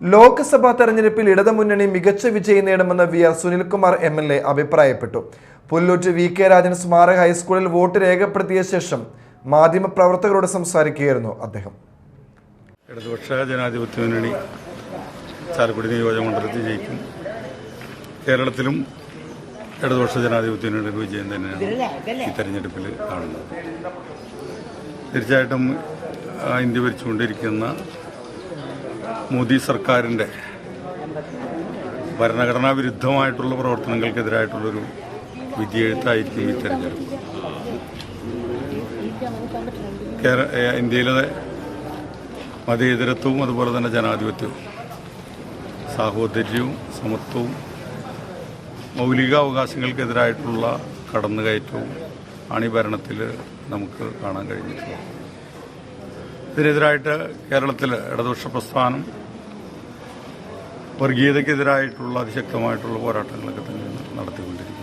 ലോക്സഭാ തെരഞ്ഞെടുപ്പിൽ ഇടതുമുന്നണി മികച്ച വിജയം നേടുമെന്ന് V R Sunilkumar M L A അഭിപ്രായപ്പെട്ടു. പുല്ലൂറ്റ് വി കെ രാജൻ സ്മാരക ഹൈസ്കൂളിൽ വോട്ട് രേഖപ്പെടുത്തിയ ശേഷം മാധ്യമപ്രവർത്തകരോട് സംസാരിക്കുകയായിരുന്നു അദ്ദേഹം. ഇടതുപക്ഷ ജനാധിപത്യ മുന്നണി ചാലക്കുടി നിയോജകമണ്ഡലത്തിൽ ജയിക്കും. കേരളത്തിലും ഇടതുപക്ഷ ജനാധിപത്യ മുന്നണിയുടെ വിജയം തന്നെയാണ് ഈ തെരഞ്ഞെടുപ്പിൽ കാണുന്നത്. തീർച്ചയായിട്ടും ഇന്ത്യ ഭരിച്ചുകൊണ്ടിരിക്കുന്ന മോദി സർക്കാരിന്റെ ഭരണഘടനാ വിരുദ്ധമായിട്ടുള്ള പ്രവർത്തനങ്ങൾക്കെതിരായിട്ടുള്ളൊരു വിധിയെഴുത്തായിരിക്കും ഈ തെരഞ്ഞെടുപ്പ്. കേര ഇന്ത്യയിലെ മതേതരത്വവും അതുപോലെ തന്നെ ജനാധിപത്യവും സാഹോദര്യവും സമത്വവും മൗലിക അവകാശങ്ങൾക്കെതിരായിട്ടുള്ള കടന്നുകയറ്റവും ആണ് ഈ ഭരണത്തിൽ നമുക്ക് കാണാൻ കഴിഞ്ഞിട്ടുള്ളത്. ഇതിനെതിരായിട്ട് കേരളത്തിൽ ഇടതുപക്ഷ പ്രസ്ഥാനം വർഗീയതയ്ക്കെതിരായിട്ടുള്ള അതിശക്തമായിട്ടുള്ള പോരാട്ടങ്ങളൊക്കെ തന്നെ നടത്തിക്കൊണ്ടിരിക്കുന്നത്